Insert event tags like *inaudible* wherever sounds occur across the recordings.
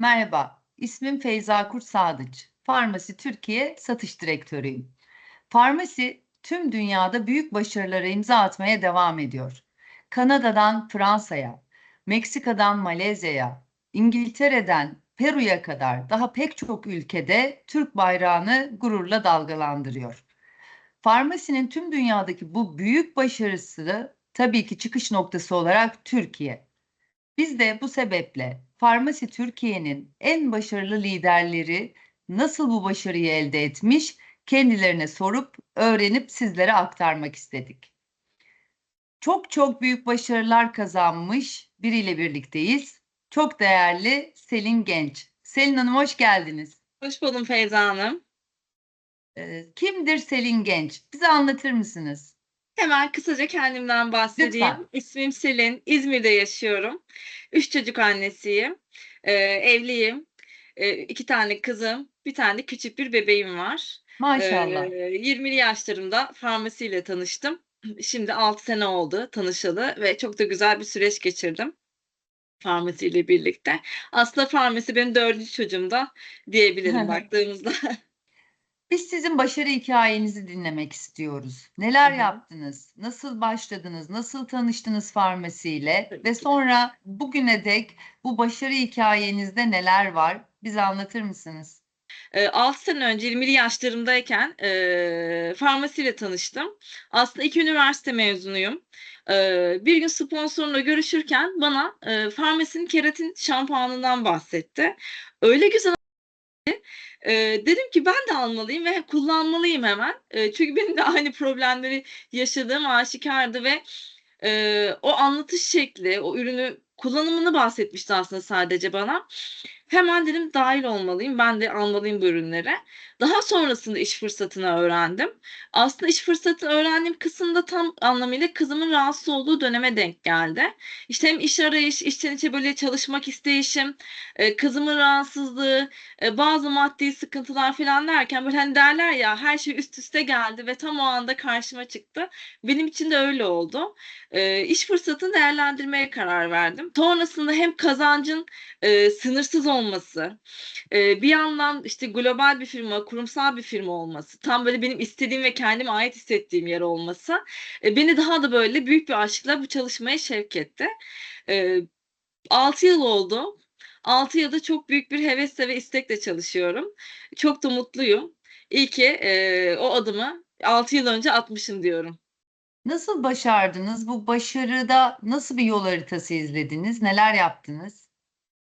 Merhaba, ismim Feyza Kurt Sadıç. Farmasi Türkiye Satış Direktörüyüm. Farmasi tüm dünyada büyük başarılara imza atmaya devam ediyor. Kanada'dan Fransa'ya, Meksika'dan Malezya'ya, İngiltere'den Peru'ya kadar daha pek çok ülkede Türk bayrağını gururla dalgalandırıyor. Farmasinin tüm dünyadaki bu büyük başarısı tabii ki çıkış noktası olarak Türkiye. Biz de bu sebeple Farmasi Türkiye'nin en başarılı liderleri nasıl bu başarıyı elde etmiş kendilerine sorup öğrenip sizlere aktarmak istedik. Çok çok büyük başarılar kazanmış biriyle birlikteyiz. Çok değerli Selin Genç. Selin Hanım hoş geldiniz. Hoş buldum Feyza Hanım. Ee, Kimdir Selin Genç? Bize anlatır mısınız? Hemen kısaca kendimden bahsedeyim. Lütfen. İsmim Selin, İzmir'de yaşıyorum. Üç çocuk annesiyim, Ee, evliyim. Ee, iki tane kızım, bir tane de küçük bir bebeğim var. Maşallah. Ee, 20'li yaşlarımda farmasiyle tanıştım. Şimdi 6 sene oldu tanışalı ve çok da güzel bir süreç geçirdim farmasiyle birlikte. Aslında farmasi benim dördüncü çocuğum da diyebilirim *laughs* baktığımızda. Biz sizin başarı hikayenizi dinlemek istiyoruz. Neler Hı hı. yaptınız? Nasıl başladınız? Nasıl tanıştınız farmasiyle? Tabii Ve sonra bugüne dek bu başarı hikayenizde neler var? Bize anlatır mısınız? Eee, 6 sene önce 20'li yaşlarımdayken eee, farmasiyle tanıştım. Aslında 2 üniversite mezunuyum. Eee, bir gün sponsorumla görüşürken bana eee, farmasinin keratin şampuanından bahsetti. Öyle güzel Eee, dedim ki ben de almalıyım ve kullanmalıyım hemen. Eee, çünkü benim de aynı problemleri yaşadığım aşikardı ve eee, o anlatış şekli, o ürünü kullanımını bahsetmişti aslında sadece bana. Hemen dedim dahil olmalıyım, ben de almalıyım bu ürünleri. Daha sonrasında iş fırsatını öğrendim. Aslında iş fırsatı öğrendiğim kısımda tam anlamıyla kızımın rahatsız olduğu döneme denk geldi. İşte hem iş arayış, içten içe böyle çalışmak isteyişim, eee, kızımın rahatsızlığı, eee, bazı maddi sıkıntılar falan derken böyle hani derler ya her şey üst üste geldi ve tam o anda karşıma çıktı. Benim için de öyle oldu. Eee, iş fırsatını değerlendirmeye karar verdim. Sonrasında hem kazancın sınırsız olması, eee, bir yandan işte global bir firma, kurumsal bir firma olması, tam böyle benim istediğim ve kendime ait hissettiğim yer olması, eee, beni daha da böyle büyük bir aşkla bu çalışmaya sevk etti. Eee, 6 yıl oldu. 6 yıldır çok büyük bir hevesle ve istekle çalışıyorum. Çok da mutluyum. İyi ki eee, o adımı 6 yıl önce atmışım diyorum. Nasıl başardınız? Bu başarıda nasıl bir yol haritası izlediniz? Neler yaptınız?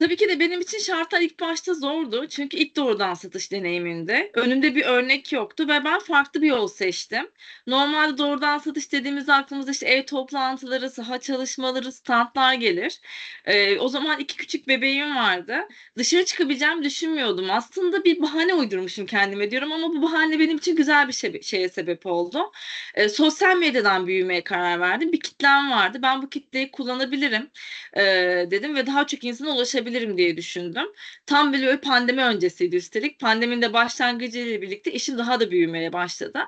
Tabii ki de benim için şartlar ilk başta zordu. Çünkü ilk doğrudan satış deneyimimdi. Önümde bir örnek yoktu ve ben farklı bir yol seçtim. Normalde doğrudan satış dediğimizde aklımıza işte ev toplantıları, saha çalışmaları, standlar gelir. Eee, o zaman 2 küçük bebeğim vardı. Dışarı çıkabileceğimi düşünmüyordum. Aslında bir bahane uydurmuşum kendime diyorum ama bu bahane benim için güzel bir şebe şeye sebep oldu. Eee, sosyal medyadan büyümeye karar verdim. Bir kitlem vardı. Ben bu kitleyi kullanabilirim, eee, dedim ve daha çok insana ulaşabilirim diye düşündüm. Tam böyle pandemi öncesiydi üstelik. Pandeminin de başlangıcıyla birlikte işim daha da büyümeye başladı.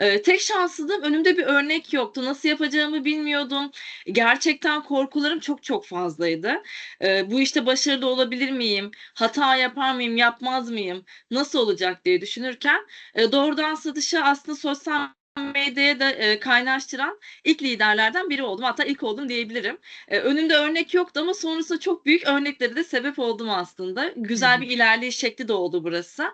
Eee, tek şanssızlığım önümde bir örnek yoktu. Nasıl yapacağımı bilmiyordum. Gerçekten korkularım çok çok fazlaydı. Eee, bu işte başarılı olabilir miyim? Hata yapar mıyım, yapmaz mıyım? Nasıl olacak diye düşünürken, eee, doğrudan satışa aslında sosyal medyaya da, eee, kaynaştıran ilk liderlerden biri oldum. Hatta ilk oldum diyebilirim. Eee, önümde örnek yoktu ama sonrasında çok büyük örneklere de sebep oldum aslında. Güzel bir ilerleyiş şekli de oldu burası.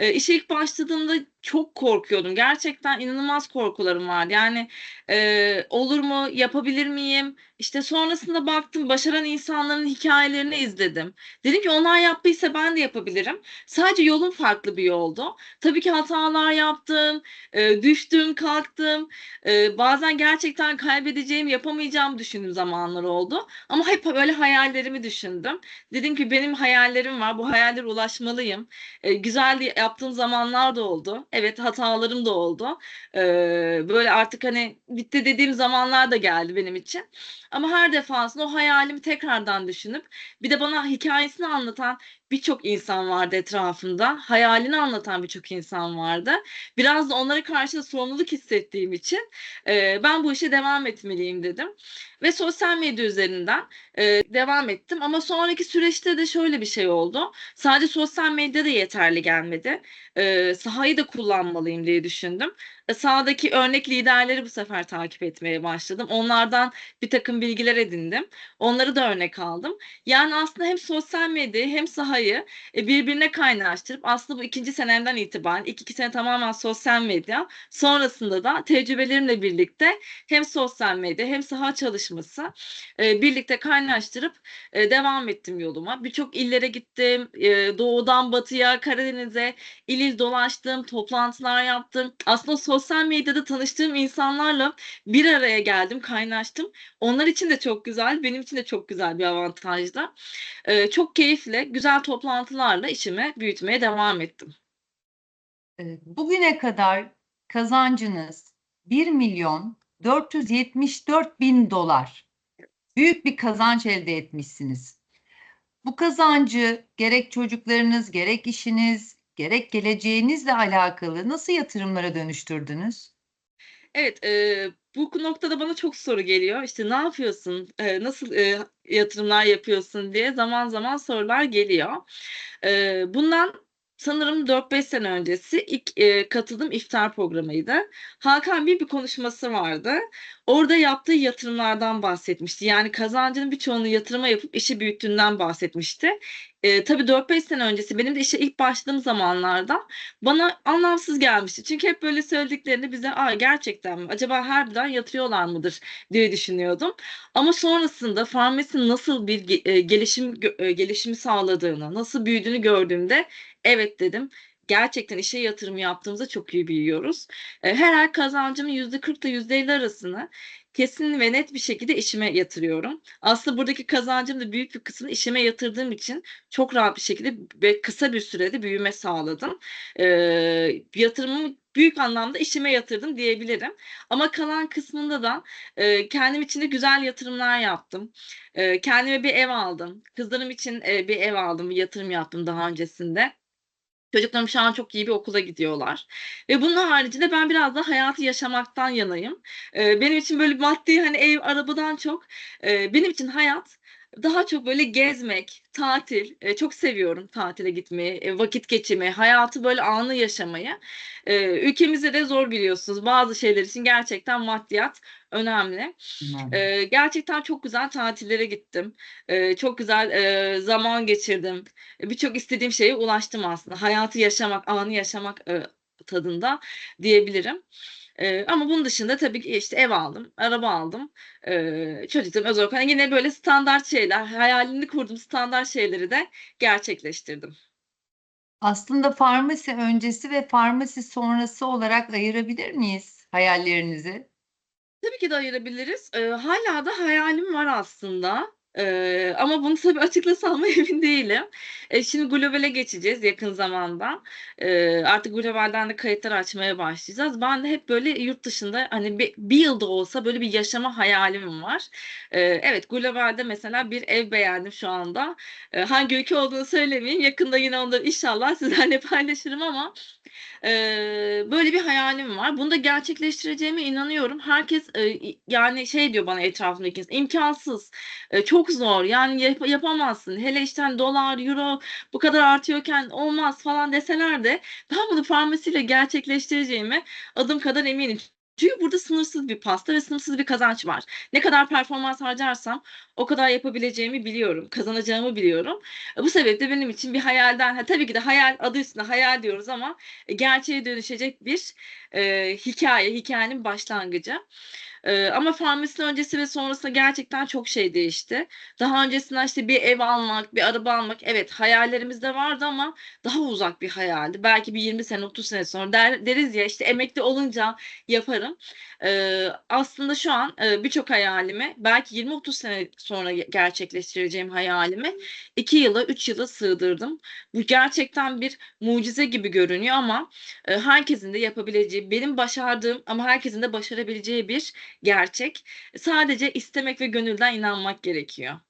Eee, işe ilk başladığımda çok korkuyordum. Gerçekten inanılmaz korkularım vardı. Yani, eee, olur mu, yapabilir miyim? İşte sonrasında baktım, başaran insanların hikâyelerini izledim. Dedim ki onlar yaptıysa ben de yapabilirim. Sadece yolum farklı bir yoldu. Tabii ki hatalar yaptım, eee, düştüm, kalktım. Eee, bazen gerçekten kaybedeceğim, yapamayacağımı düşündüğüm zamanlar oldu ama hep böyle hayallerimi düşündüm. Dedim ki benim hayallerim var, bu hayallere ulaşmalıyım. Eee, güzel yaptığım zamanlar da oldu. Evet, hatalarım da oldu. Eee, böyle artık, hani, bitti dediğim zamanlar da geldi benim için ama her defasında o hayalimi tekrardan düşünüp bir de bana hikâyesini anlatan birçok insan vardı etrafımda. Hayalini anlatan birçok insan vardı. Biraz da onlara karşı da sorumluluk hissettiğim için e, ben bu işe devam etmeliyim dedim. Ve sosyal medya üzerinden e, devam ettim. Ama sonraki süreçte de şöyle bir şey oldu. Sadece sosyal medya da yeterli gelmedi. E, sahayı da kullanmalıyım diye düşündüm. E, sahadaki örnek liderleri bu sefer takip etmeye başladım. Onlardan bir takım bilgiler edindim. Onları da örnek aldım. Yani aslında hem sosyal medyayı hem sahayı e, birbirine kaynaştırıp aslında bu ikinci senemden itibaren ilk iki sene tamamen sosyal medya sonrasında da tecrübelerimle birlikte hem sosyal medya hem saha çalışması e, birlikte kaynaştırıp e, devam ettim yoluma. Birçok illere gittim. E, doğudan batıya, Karadeniz'e il il dolaştım, toplantılar yaptım. Aslında sosyal medyada tanıştığım insanlarla bir araya geldim, kaynaştım. Onlar için de çok güzel, benim için de çok güzel bir avantajdı. Ee, çok keyifle, güzel toplantılarla işimi büyütmeye devam ettim. Ee, Bugüne kadar kazancınız 1 milyon 474 bin dolar. Büyük bir kazanç elde etmişsiniz. Bu kazancı gerek çocuklarınız, gerek işiniz, gerek geleceğinizle alakalı nasıl yatırımlara dönüştürdünüz? Evet, eee, bu noktada bana çok soru geliyor. İşte ne yapıyorsun, eee, nasıl eee, yatırımlar yapıyorsun diye zaman zaman sorular geliyor. Eee, bundan sanırım 4-5 sene öncesi ilk eee, katıldığım iftar programıydı. Hakan Bey bir konuşması vardı. Orada yaptığı yatırımlardan bahsetmişti. Yani kazancının birçoğunu yatırıma yapıp işi büyüttüğünden bahsetmişti. Eee tabii 4-5 sene öncesi benim de işe ilk başladığım zamanlarda bana anlamsız gelmişti. Çünkü hep böyle söylediklerini bize Aa, gerçekten mi? Acaba harbiden yatırıyorlar mıdır diye düşünüyordum. Ama sonrasında farmasinin nasıl bir e, gelişim e, gelişimi sağladığını, nasıl büyüdüğünü gördüğümde evet dedim. Gerçekten işe yatırım yaptığımızda çok iyi büyüyoruz. E, Her ay kazancımın %40 ile %50 arasını kesin ve net bir şekilde işime yatırıyorum. Aslında buradaki kazancım da büyük bir kısmını işime yatırdığım için çok rahat bir şekilde ve kısa bir sürede büyüme sağladım. Eee, yatırımımı büyük anlamda işime yatırdım diyebilirim. Ama kalan kısmında da eee, kendim için de güzel yatırımlar yaptım. Eee, kendime bir ev aldım. Kızlarım için eee, bir ev aldım, bir yatırım yaptım daha öncesinde. Çocuklarım şu an çok iyi bir okula gidiyorlar. Ve bunun haricinde ben biraz da hayatı yaşamaktan yanayım. Eee, benim için böyle maddi hani ev, arabadan çok eee, benim için hayat daha çok böyle gezmek, tatil. Eee, çok seviyorum tatile gitmeyi, eee, vakit geçirmeyi, hayatı böyle anı yaşamayı. Eee, ülkemizde de zor biliyorsunuz. Bazı şeyler için gerçekten maddiyat önemli. Eee, gerçekten çok güzel tatillere gittim. Eee, çok güzel eee, zaman geçirdim. E, Birçok istediğim şeye ulaştım aslında. Hayatı yaşamak, anı yaşamak eee, tadında diyebilirim. Eee, ama bunun dışında tabii ki işte ev aldım, araba aldım. Eee çocuklarım özel okula yine böyle standart şeyler, hayalini kurduğum standart şeyleri de gerçekleştirdim. Aslında farmasi öncesi ve farmasi sonrası olarak ayırabilir miyiz hayallerinizi? Tabii ki de ayırabiliriz. Eee, hâlâ da hayalim var aslında. Eee, ama bunu tabii açıklasam mı *laughs* emin değilim. E, şimdi globale geçeceğiz yakın zamanda. Eee, artık globalden de kayıtlar açmaya başlayacağız. Ben de hep böyle yurt dışında hani bir, bir yılda olsa böyle bir yaşama hayalim var. Eee, evet globalde mesela bir ev beğendim şu anda. Eee, hangi ülke olduğunu söylemeyeyim. Yakında yine onları inşallah *laughs* sizlerle paylaşırım ama Eee, böyle bir hayalim var. Bunu da gerçekleştireceğime inanıyorum. Herkes, eee, yani şey diyor bana etrafımdaki insan, "İmkânsız, eee, çok zor, yani yap yapamazsın. Hele işte hani dolar, euro bu kadar artıyorken olmaz." falan deseler de ben bunu farmasiyle gerçekleştireceğime adım kadar eminim. Çünkü burada sınırsız bir pasta ve sınırsız bir kazanç var. Ne kadar performans harcarsam o kadar yapabileceğimi biliyorum, kazanacağımı biliyorum. E, bu sebeple benim için bir hayalden, ha, tabii ki de hayal adı üstünde hayal diyoruz ama e, gerçeğe dönüşecek bir eee hikâye, hikâyenin başlangıcı. Eee, ama farmasinin öncesi ve sonrasında gerçekten çok şey değişti. Daha öncesinde işte bir ev almak, bir araba almak evet hayallerimizde vardı ama daha uzak bir hayaldi. Belki bir 20 sene, 30 sene sonra der, deriz ya işte emekli olunca yaparım. Eee, aslında şu an eee, birçok hayalimi belki 20-30 sene sonra gerçekleştireceğim hayalimi 2 yıla, 3 yıla sığdırdım. Bu gerçekten bir mucize gibi görünüyor ama e, herkesin de yapabileceği, benim başardığım ama herkesin de başarabileceği bir gerçek. Sadece istemek ve gönülden inanmak gerekiyor.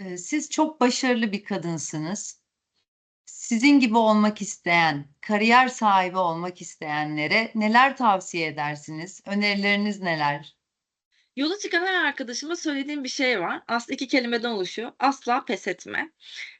Eee, siz çok başarılı bir kadınsınız. Sizin gibi olmak isteyen, kariyer sahibi olmak isteyenlere neler tavsiye edersiniz? Önerileriniz neler? Yola çıkan her arkadaşıma söylediğim bir şey var. Aslında 2 kelimeden oluşuyor. Asla pes etme.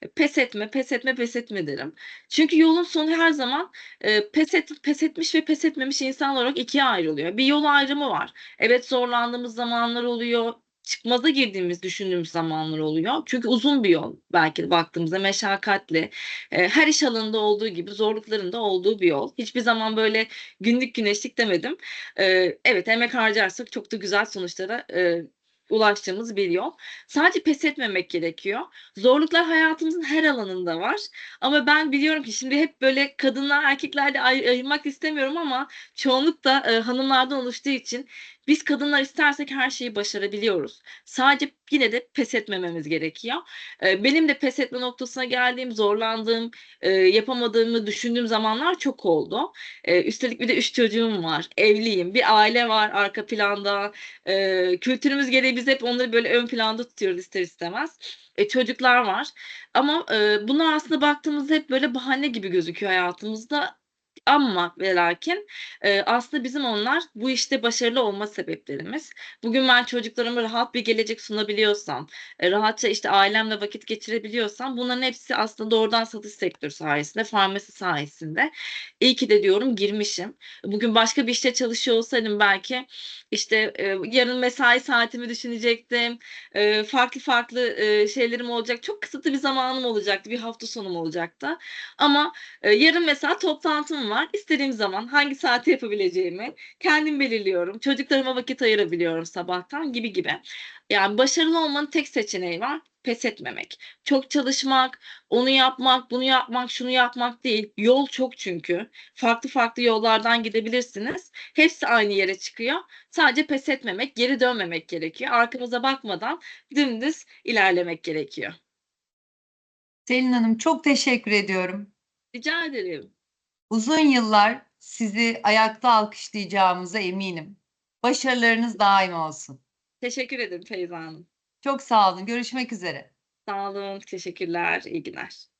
E, pes etme, pes etme, pes etme derim. Çünkü yolun sonu her zaman, eee, pes et pes etmiş ve pes etmemiş insan olarak 2'ye ayrılıyor. Bir yol ayrımı var. Evet, zorlandığımız zamanlar oluyor. Çıkmaza girdiğimiz, düşündüğümüz zamanlar oluyor. Çünkü uzun bir yol belki de baktığımızda meşakkatli. Eee, her iş alanında olduğu gibi zorlukların da olduğu bir yol. Hiçbir zaman böyle günlük güneşlik demedim. Eee, evet, emek harcarsak çok da güzel sonuçlara, eee, ulaştığımız bir yol. Sadece pes etmemek gerekiyor. Zorluklar hayatımızın her alanında var ama ben biliyorum ki şimdi hep böyle kadınlar erkeklerle ay ayırmak istemiyorum ama çoğunlukla, eee, hanımlardan oluştuğu için biz kadınlar istersek her şeyi başarabiliyoruz. Sadece yine de pes etmememiz gerekiyor. Eee, benim de pes etme noktasına geldiğim, zorlandığım, eee, yapamadığımı düşündüğüm zamanlar çok oldu. Eee, üstelik bir de 3 çocuğum var, evliyim, bir aile var arka planda. Eee, kültürümüz gereği biz hep onları böyle ön planda tutuyoruz ister istemez. E, çocuklar var ama, eee, bunlar aslında baktığımızda hep böyle bahane gibi gözüküyor hayatımızda amma ve lakin, eee, aslında bizim onlar bu işte başarılı olma sebeplerimiz. Bugün ben çocuklarıma rahat bir gelecek sunabiliyorsam, eee, rahatça, işte, ailemle vakit geçirebiliyorsam bunların hepsi aslında doğrudan satış sektörü sayesinde, farmasi sayesinde. İyi ki de diyorum girmişim. Bugün başka bir işte çalışıyor olsaydım belki, işte, eee, yarın mesai saatimi düşünecektim. Eee, farklı farklı, eee, şeylerim olacak. Çok kısıtlı bir zamanım olacaktı. Bir hafta sonum olacaktı ama, eee, yarın mesela toplantım. İstediğim zaman hangi saate yapabileceğimi kendim belirliyorum. Çocuklarıma vakit ayırabiliyorum sabahtan gibi gibi. Yani başarılı olmanın tek seçeneği var, pes etmemek. Çok çalışmak, onu yapmak, bunu yapmak, şunu yapmak değil. Yol çok çünkü. Farklı farklı yollardan gidebilirsiniz. Hepsi aynı yere çıkıyor. Sadece pes etmemek, geri dönmemek gerekiyor. Arkamıza bakmadan dümdüz ilerlemek gerekiyor. Selin Hanım çok teşekkür ediyorum. Rica ederim. Uzun yıllar sizi ayakta alkışlayacağımıza eminim. Başarılarınız daim olsun. Teşekkür ederim Feyza Hanım. Çok sağ olun. Görüşmek üzere. Sağ olun, teşekkürler, iyi günler.